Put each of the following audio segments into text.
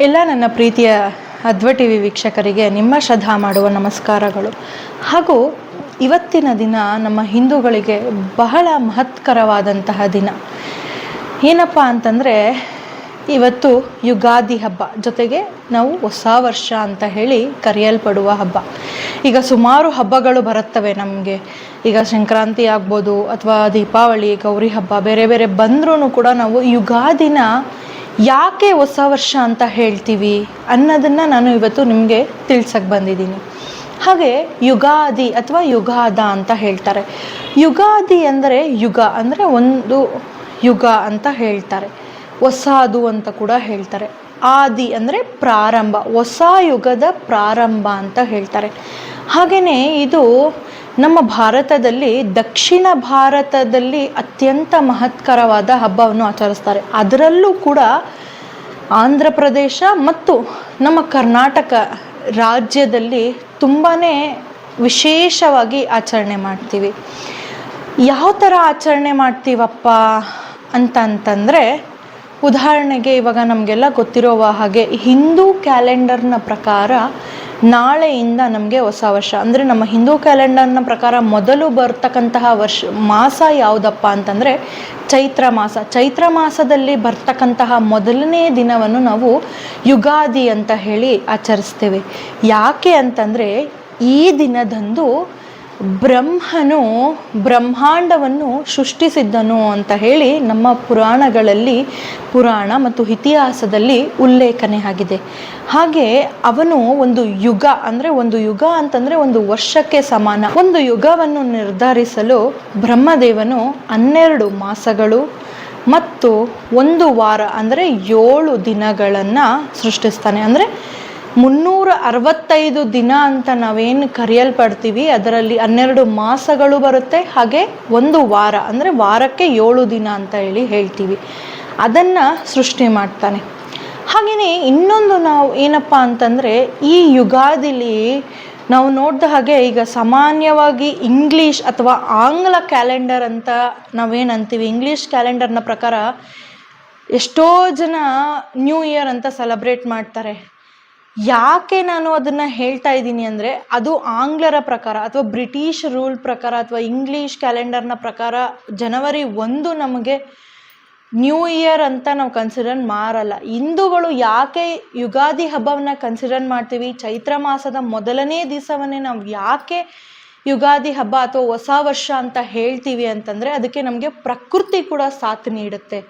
ಎಲ್ಲ ನನ್ನ ಪ್ರೀತಿಯ ಅದ್ವ ಟಿ ವಿ ವೀಕ್ಷಕರಿಗೆ ನಿಮ್ಮ ಶ್ರದ್ಧಾ ಮಾಡುವ ನಮಸ್ಕಾರಗಳು. ಹಾಗೂ ಇವತ್ತಿನ ದಿನ ನಮ್ಮ ಹಿಂದೂಗಳಿಗೆ ಬಹಳ ಮಹತ್ಕರವಾದಂತಹ ದಿನ. ಏನಪ್ಪ ಅಂತಂದರೆ, ಇವತ್ತು ಯುಗಾದಿ ಹಬ್ಬ. ಜೊತೆಗೆ ನಾವು ಹೊಸ ವರ್ಷ ಅಂತ ಹೇಳಿ ಕರೆಯಲ್ಪಡುವ ಹಬ್ಬ. ಈಗ ಸುಮಾರು ಹಬ್ಬಗಳು ಬರುತ್ತವೆ ನಮಗೆ. ಈಗ ಸಂಕ್ರಾಂತಿ ಆಗ್ಬೋದು, ಅಥವಾ ದೀಪಾವಳಿ, ಗೌರಿ ಹಬ್ಬ, ಬೇರೆ ಬೇರೆ ಬಂದ್ರೂ ಕೂಡ ನಾವು ಯುಗಾದಿನ ಯಾಕೆ ಹೊಸ ವರ್ಷ ಅಂತ ಹೇಳ್ತೀವಿ ಅನ್ನೋದನ್ನು ನಾನು ಇವತ್ತು ನಿಮಗೆ ತಿಳ್ಸಕ್ಕೆ ಬಂದಿದ್ದೀನಿ. ಹಾಗೆ ಯುಗಾದಿ ಅಥವಾ ಯುಗಾದ ಅಂತ ಹೇಳ್ತಾರೆ. ಯುಗಾದಿ ಅಂದರೆ ಯುಗ ಅಂದರೆ ಒಂದು ಯುಗ ಅಂತ ಹೇಳ್ತಾರೆ. ಹೊಸದು ಅಂತ ಕೂಡ ಹೇಳ್ತಾರೆ. ಆದಿ ಅಂದರೆ ಪ್ರಾರಂಭ, ಹೊಸ ಯುಗದ ಪ್ರಾರಂಭ ಅಂತ ಹೇಳ್ತಾರೆ. ಹಾಗೆಯೇ ಇದು ನಮ್ಮ ಭಾರತದಲ್ಲಿ ದಕ್ಷಿಣ ಭಾರತದಲ್ಲಿ ಅತ್ಯಂತ ಮಹತ್ಕರವಾದ ಹಬ್ಬವನ್ನು ಆಚರಿಸ್ತಾರೆ. ಅದರಲ್ಲೂ ಕೂಡ ಆಂಧ್ರ ಪ್ರದೇಶ ಮತ್ತು ನಮ್ಮ ಕರ್ನಾಟಕ ರಾಜ್ಯದಲ್ಲಿ ತುಂಬಾ ವಿಶೇಷವಾಗಿ ಆಚರಣೆ ಮಾಡ್ತೀವಿ. ಯಾವ ಥರ ಆಚರಣೆ ಮಾಡ್ತೀವಪ್ಪ ಅಂತ ಅಂತಂದರೆ ಉದಾಹರಣೆಗೆ ಇವಾಗ ನಮಗೆಲ್ಲ ಗೊತ್ತಿರುವ ಹಾಗೆ ಹಿಂದೂ ಕ್ಯಾಲೆಂಡರ್ನ ಪ್ರಕಾರ ನಾಳೆಯಿಂದ ನಮಗೆ ಹೊಸ ವರ್ಷ. ಅಂದರೆ ನಮ್ಮ ಹಿಂದೂ ಕ್ಯಾಲೆಂಡರ್ನ ಪ್ರಕಾರ ಮೊದಲು ಬರ್ತಕ್ಕಂತಹ ವರ್ಷ, ಮಾಸ ಯಾವುದಪ್ಪ ಅಂತಂದರೆ ಚೈತ್ರ ಮಾಸ. ಚೈತ್ರ ಮಾಸದಲ್ಲಿ ಬರ್ತಕ್ಕಂತಹ ಮೊದಲನೇ ದಿನವನ್ನು ನಾವು ಯುಗಾದಿ ಅಂತ ಹೇಳಿ ಆಚರಿಸ್ತೇವೆ. ಯಾಕೆ ಅಂತಂದರೆ ಈ ದಿನದಂದು ಬ್ರಹ್ಮನು ಬ್ರಹ್ಮಾಂಡವನ್ನು ಸೃಷ್ಟಿಸಿದ್ದನು ಅಂತ ಹೇಳಿ ನಮ್ಮ ಪುರಾಣಗಳಲ್ಲಿ ಪುರಾಣ ಮತ್ತು ಇತಿಹಾಸದಲ್ಲಿ ಉಲ್ಲೇಖನೆ ಆಗಿದೆ. ಹಾಗೆ ಅವನು ಒಂದು ಯುಗ, ಅಂದರೆ ಒಂದು ಯುಗ ಅಂತಂದರೆ ಒಂದು ವರ್ಷಕ್ಕೆ ಸಮಾನ. ಒಂದು ಯುಗವನ್ನು ನಿರ್ಧರಿಸಲು ಬ್ರಹ್ಮದೇವನು ಹನ್ನೆರಡು ಮಾಸಗಳು ಮತ್ತು ಒಂದು ವಾರ, ಅಂದರೆ ಏಳು ದಿನಗಳನ್ನು ಸೃಷ್ಟಿಸ್ತಾನೆ. ಅಂದರೆ ಮುನ್ನೂರ ಅರವತ್ತೈದು ದಿನ ಅಂತ ನಾವೇನು ಕರೆಯಲ್ಪಡ್ತೀವಿ, ಅದರಲ್ಲಿ ಹನ್ನೆರಡು ಮಾಸಗಳು ಬರುತ್ತೆ, ಹಾಗೆ ಒಂದು ವಾರ, ಅಂದರೆ ವಾರಕ್ಕೆ ಏಳು ದಿನ ಅಂತ ಹೇಳಿ ಹೇಳ್ತೀವಿ. ಅದನ್ನು ಸೃಷ್ಟಿ ಮಾಡ್ತಾನೆ. ಹಾಗೆಯೇ ಇನ್ನೊಂದು ನಾವು ಏನಪ್ಪ ಅಂತಂದರೆ, ಈ ಯುಗಾದಿಲಿ ನಾವು ನೋಡಿದ ಹಾಗೆ ಈಗ ಸಾಮಾನ್ಯವಾಗಿ ಇಂಗ್ಲೀಷ್ ಅಥವಾ ಆಂಗ್ಲ ಕ್ಯಾಲೆಂಡರ್ ಅಂತ ನಾವೇನು ಅಂತೀವಿ, ಇಂಗ್ಲೀಷ್ ಕ್ಯಾಲೆಂಡರ್ನ ಪ್ರಕಾರ ಎಷ್ಟೋ ಜನ ನ್ಯೂ ಇಯರ್ ಅಂತ ಸೆಲೆಬ್ರೇಟ್ ಮಾಡ್ತಾರೆ. ಯಾಕೆ ನಾನು ಅದನ್ನು ಹೇಳ್ತಾ ಇದ್ದೀನಿ ಅಂದರೆ ಅದು ಆಂಗ್ಲರ ಪ್ರಕಾರ ಅಥವಾ ಬ್ರಿಟಿಷ್ ರೂಲ್ ಪ್ರಕಾರ ಅಥವಾ ಇಂಗ್ಲೀಷ್ ಕ್ಯಾಲೆಂಡರ್ನ ಪ್ರಕಾರ ಜನವರಿ ಒಂದು ನಮಗೆ ನ್ಯೂ ಇಯರ್ ಅಂತ ನಾವು ಕನ್ಸಿಡರ್ ಮಾಡಲ್ಲ ಹಿಂದೂಗಳು ಯಾಕೆ ಯುಗಾದಿ ಹಬ್ಬವನ್ನ ಕನ್ಸಿಡರ್ ಮಾಡ್ತೀವಿ? ಚೈತ್ರ ಮಾಸದ ಮೊದಲನೇ ದಿವಸವನ್ನೇ ನಾವು ಯಾಕೆ ಯುಗಾದಿ ಹಬ್ಬ ಅಥವಾ ಹೊಸ ವರ್ಷ ಅಂತ ಹೇಳ್ತೀವಿ ಅಂತಂದರೆ ಅದಕ್ಕೆ ನಮಗೆ ಪ್ರಕೃತಿ ಕೂಡ ಸಾಥ್ ನೀಡುತ್ತೆ.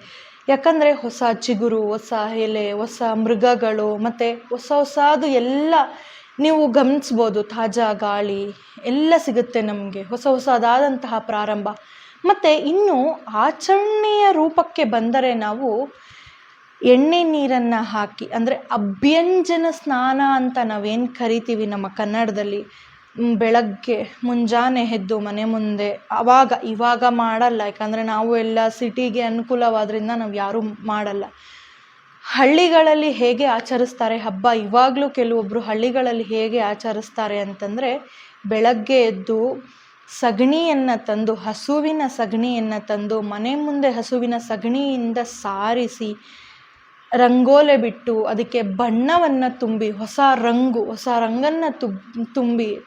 ಯಾಕಂದರೆ ಹೊಸ ಚಿಗುರು, ಹೊಸ ಎಲೆ, ಹೊಸ ಮೃಗಗಳು, ಮತ್ತು ಹೊಸ ಹೊಸದು ಎಲ್ಲ ನೀವು ಗಮನಿಸ್ಬೋದು. ತಾಜಾ ಗಾಳಿ ಎಲ್ಲ ಸಿಗುತ್ತೆ ನಮಗೆ, ಹೊಸ ಹೊಸದಾದಂತಹ ಪ್ರಾರಂಭ. ಮತ್ತು ಇನ್ನು ಆಚರಣೆಯ ರೂಪಕ್ಕೆ ಬಂದರೆ ನಾವು ಎಣ್ಣೆ ನೀರನ್ನು ಹಾಕಿ, ಅಂದರೆ ಅಭ್ಯಂಜನ ಸ್ನಾನ ಅಂತ ನಾವೇನು ಕರಿತೀವಿ ನಮ್ಮ ಕನ್ನಡದಲ್ಲಿ ಬೆಳಗ್ಗೆ ಮುಂಜಾನೆ ಎದ್ದು ಮನೆ ಮುಂದೆ, ಅವಾಗ, ಇವಾಗ ಮಾಡಲ್ಲ. ಯಾಕಂದರೆ ನಾವು ಎಲ್ಲ ಸಿಟಿಗೆ ಅನುಕೂಲವಾದ್ರಿಂದ ನಾವು ಯಾರೂ ಮಾಡಲ್ಲ. ಹಳ್ಳಿಗಳಲ್ಲಿ ಹೇಗೆ ಆಚರಿಸ್ತಾರೆ ಹಬ್ಬ, ಇವಾಗಲೂ ಕೆಲವೊಬ್ಬರು ಹಳ್ಳಿಗಳಲ್ಲಿ ಹೇಗೆ ಆಚರಿಸ್ತಾರೆ ಅಂತಂದರೆ, ಬೆಳಗ್ಗೆ ಎದ್ದು ಸಗಣಿಯನ್ನು ತಂದು, ಹಸುವಿನ ಸಗಣಿಯನ್ನು ತಂದು, ಮನೆ ಮುಂದೆ ಹಸುವಿನ ಸಗಣಿಯಿಂದ ಸಾರಿಸಿ ರಂಗೋಲೆ ಬಿಟ್ಟು ಅದಕ್ಕೆ ಬಣ್ಣವನ್ನು ತುಂಬಿ, ಹೊಸ ರಂಗು, ಹೊಸ ರಂಗನ್ನು ತುಬ್,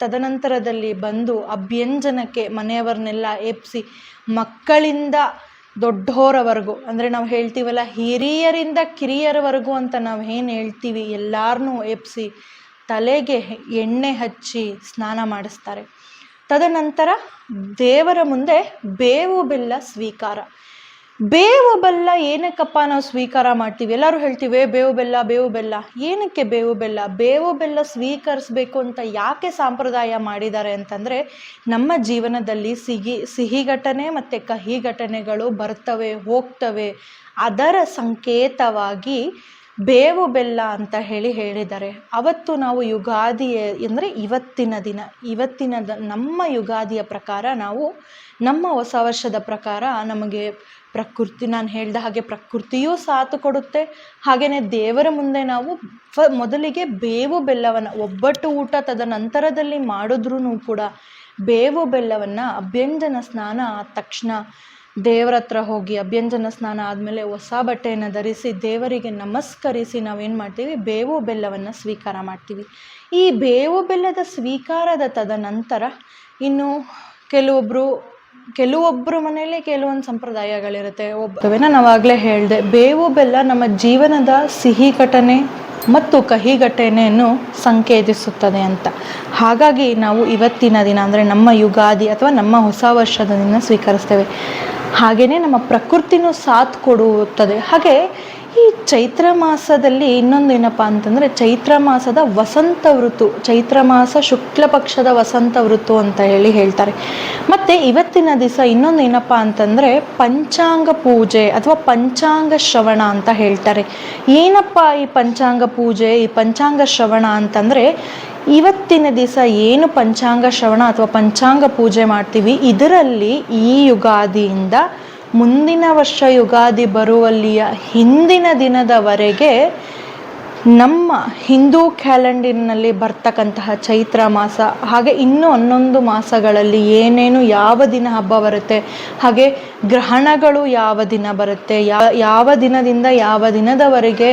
ತದನಂತರದಲ್ಲಿ ಬಂದು ಅಭ್ಯಂಜನಕ್ಕೆ ಮನೆಯವರನ್ನೆಲ್ಲ ಎಪ್ಸಿ ಮಕ್ಕಳಿಂದ ದೊಡ್ಡೋರವರೆಗೂ, ಅಂದರೆ ನಾವು ಹೇಳ್ತೀವಲ್ಲ ಹಿರಿಯರಿಂದ ಕಿರಿಯರವರೆಗೂ ಅಂತ ನಾವು ಏನು ಹೇಳ್ತೀವಿ ಎಲ್ಲಾರನ್ನೂ ಎಪ್ಸಿ ತಲೆಗೆ ಎಣ್ಣೆ ಹಚ್ಚಿ ಸ್ನಾನ ಮಾಡಿಸ್ತಾರೆ. ತದನಂತರ ದೇವರ ಮುಂದೆ ಬೇವು ಬೆಲ್ಲ ಸ್ವೀಕಾರ. ಬೇವು ಬೆಲ್ಲ ಏನಕ್ಕಪ್ಪ ನಾವು ಸ್ವೀಕಾರ ಮಾಡ್ತೀವಿ? ಎಲ್ಲರೂ ಹೇಳ್ತೀವಿ ಬೇವು ಬೆಲ್ಲ ಬೇವು ಬೆಲ್ಲ. ಏನಕ್ಕೆ ಬೇವು ಬೆಲ್ಲ? ಬೇವು ಬೆಲ್ಲ ಸ್ವೀಕರಿಸ್ಬೇಕು ಅಂತ ಯಾಕೆ ಸಂಪ್ರದಾಯ ಮಾಡಿದ್ದಾರೆ ಅಂತಂದರೆ, ನಮ್ಮ ಜೀವನದಲ್ಲಿ ಸಿಹಿ ಸಿಹಿ ಘಟನೆ ಮತ್ತು ಕಹಿ ಘಟನೆಗಳು ಬರ್ತವೆ, ಹೋಗ್ತವೆ. ಅದರ ಸಂಕೇತವಾಗಿ ಬೇವು ಬೆಲ್ಲ ಅಂತ ಹೇಳಿ ಹೇಳಿದ್ದಾರೆ ಅವತ್ತು ನಾವು ಯುಗಾದಿ ಅಂದರೆ ಇವತ್ತಿನ ದಿನ, ಇವತ್ತಿನ ದ, ನಮ್ಮ ಯುಗಾದಿಯ ಪ್ರಕಾರ ನಾವು, ನಮ್ಮ ಹೊಸ ವರ್ಷದ ಪ್ರಕಾರ ನಮಗೆ ಪ್ರಕೃತಿ, ನಾನು ಹೇಳ್ದ ಹಾಗೆ ಪ್ರಕೃತಿಯೂ ಸಾಥ್ ಕೊಡುತ್ತೆ. ಹಾಗೆಯೇ ದೇವರ ಮುಂದೆ ನಾವು ಫ, ಮೊದಲಿಗೆ ಬೇವು ಬೆಲ್ಲವನ್ನು, ಒಬ್ಬಟ್ಟು ಊಟ ತದನಂತರದಲ್ಲಿ ಮಾಡಿದ್ರೂ ಕೂಡ ಬೇವು ಬೆಲ್ಲವನ್ನು, ಅಭ್ಯಂಜನ ಸ್ನಾನ ಆದ ತಕ್ಷಣ ದೇವರ ಹತ್ರ ಹೋಗಿ ಅಭ್ಯಂಜನ ಸ್ನಾನ ಆದಮೇಲೆ ಹೊಸ ಬಟ್ಟೆಯನ್ನು ಧರಿಸಿ ದೇವರಿಗೆ ನಮಸ್ಕರಿಸಿ ನಾವೇನು ಮಾಡ್ತೀವಿ? ಬೇವು ಬೆಲ್ಲವನ್ನು ಸ್ವೀಕಾರ ಮಾಡ್ತೀವಿ. ಈ ಬೇವು ಬೆಲ್ಲದ ಸ್ವೀಕಾರದ ತದನಂತರ ಇನ್ನು ಕೆಲವೊಬ್ಬರು ಕೆಲವೊಬ್ಬರ ಮನೆಯಲ್ಲಿ ಕೆಲವೊಂದು ಸಂಪ್ರದಾಯಗಳಿರುತ್ತೆ. ಒಬ್ಬ ನಾವಾಗಲೇ ಹೇಳಿದೆ, ಬೇವು ಬೆಲ್ಲ ನಮ್ಮ ಜೀವನದ ಸಿಹಿ ಘಟನೆ ಮತ್ತು ಕಹಿ ಘಟನೆಯನ್ನು ಸಂಕೇತಿಸುತ್ತದೆ ಅಂತ. ಹಾಗಾಗಿ ನಾವು ಇವತ್ತಿನ ದಿನ ಅಂದರೆ ನಮ್ಮ ಯುಗಾದಿ ಅಥವಾ ನಮ್ಮ ಹೊಸ ವರ್ಷದ ದಿನ ಸ್ವೀಕರಿಸ್ತೇವೆ. ಹಾಗೆಯೇ ನಮ್ಮ ಪ್ರಕೃತಿನೂ ಸಾಥ್ ಕೊಡುತ್ತದೆ. ಹಾಗೆ ಈ ಚೈತ್ರ ಮಾಸದಲ್ಲಿ ಇನ್ನೊಂದು ಏನಪ್ಪ ಅಂತಂದರೆ ಚೈತ್ರ ಮಾಸದ ವಸಂತ ಋತು, ಚೈತ್ರ ಮಾಸ ಶುಕ್ಲ ಪಕ್ಷದ ವಸಂತ ಋತು ಅಂತ ಹೇಳಿ ಹೇಳ್ತಾರೆ. ಮತ್ತು ಇವತ್ತಿನ ದಿವಸ ಇನ್ನೊಂದು ಏನಪ್ಪ ಅಂತಂದರೆ ಪಂಚಾಂಗ ಪೂಜೆ ಅಥವಾ ಪಂಚಾಂಗ ಶ್ರವಣ ಅಂತ ಹೇಳ್ತಾರೆ. ಏನಪ್ಪ ಈ ಪಂಚಾಂಗ ಪೂಜೆ, ಈ ಪಂಚಾಂಗ ಶ್ರವಣ ಅಂತಂದರೆ ಇವತ್ತಿನ ದಿವಸ ಏನು ಪಂಚಾಂಗ ಶ್ರವಣ ಅಥವಾ ಪಂಚಾಂಗ ಪೂಜೆ ಮಾಡ್ತೀವಿ, ಇದರಲ್ಲಿ ಈ ಯುಗಾದಿಯಿಂದ ಮುಂದಿನ ವರ್ಷ ಯುಗಾದಿ ಬರುವಲ್ಲಿಯ ಹಿಂದಿನ ದಿನದವರೆಗೆ ನಮ್ಮ ಹಿಂದೂ ಕ್ಯಾಲೆಂಡರ್ನಲ್ಲಿ ಬರ್ತಕ್ಕಂತಹ ಚೈತ್ರ ಮಾಸ, ಹಾಗೆ ಇನ್ನೂ ಹನ್ನೊಂದು ಮಾಸಗಳಲ್ಲಿ ಏನೇನು ಯಾವ ದಿನ ಹಬ್ಬ ಬರುತ್ತೆ, ಹಾಗೆ ಗ್ರಹಣಗಳು ಯಾವ ದಿನ ಬರುತ್ತೆ ಯಾವ ದಿನದಿಂದ ಯಾವ ದಿನದವರೆಗೆ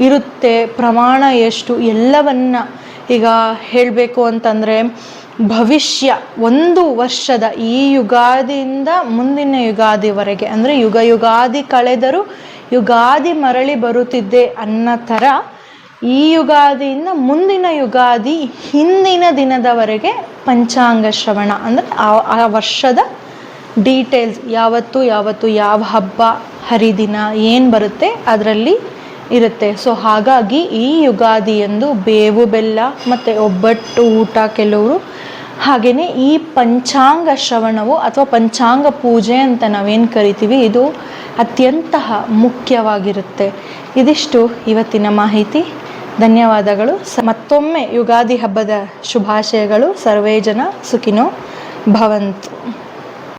ಇರುತ್ತೆ, ಪ್ರಮಾಣ ಎಷ್ಟು, ಎಲ್ಲವನ್ನು ಈಗ ಹೇಳಬೇಕು ಅಂತಂದರೆ ಭವಿಷ್ಯ, ಒಂದು ವರ್ಷದ ಈ ಯುಗಾದಿಯಿಂದ ಮುಂದಿನ ಯುಗಾದಿವರೆಗೆ ಅಂದರೆ ಯುಗ ಯುಗಾದಿ ಕಳೆದರೂ ಯುಗಾದಿ ಮರಳಿ ಬರುತ್ತಿದ್ದೆ ಅನ್ನೋ ಥರ ಈ ಯುಗಾದಿಯಿಂದ ಮುಂದಿನ ಯುಗಾದಿ ಹಿಂದಿನ ದಿನದವರೆಗೆ ಪಂಚಾಂಗ ಶ್ರವಣ. ಅಂದರೆ ಆ ಆ ವರ್ಷದ ಡೀಟೇಲ್ಸ್ ಯಾವತ್ತು ಯಾವತ್ತು, ಯಾವ ಹಬ್ಬ, ಹರಿದಿನ, ಏನು ಬರುತ್ತೆ, ಅದರಲ್ಲಿ ಇರುತ್ತೆ. ಸೊ ಹಾಗಾಗಿ ಈ ಯುಗಾದಿಯಂದು ಬೇವು ಬೆಲ್ಲ ಮತ್ತು ಒಬ್ಬಟ್ಟು ಊಟ ಕೆಲವರು ಹಾಗೆಯೇ ಈ ಪಂಚಾಂಗ ಶ್ರವಣವು ಅಥವಾ ಪಂಚಾಂಗ ಪೂಜೆ ಅಂತ ನಾವೇನು ಕರಿತೀವಿ, ಇದು ಅತ್ಯಂತ ಮುಖ್ಯವಾಗಿರುತ್ತೆ. ಇದಿಷ್ಟು ಇವತ್ತಿನ ಮಾಹಿತಿ. ಧನ್ಯವಾದಗಳು. ಮತ್ತೊಮ್ಮೆ ಯುಗಾದಿ ಹಬ್ಬದ ಶುಭಾಶಯಗಳು. ಸರ್ವೇ ಜನ ಸುಖಿನೋ ಭವಂತು.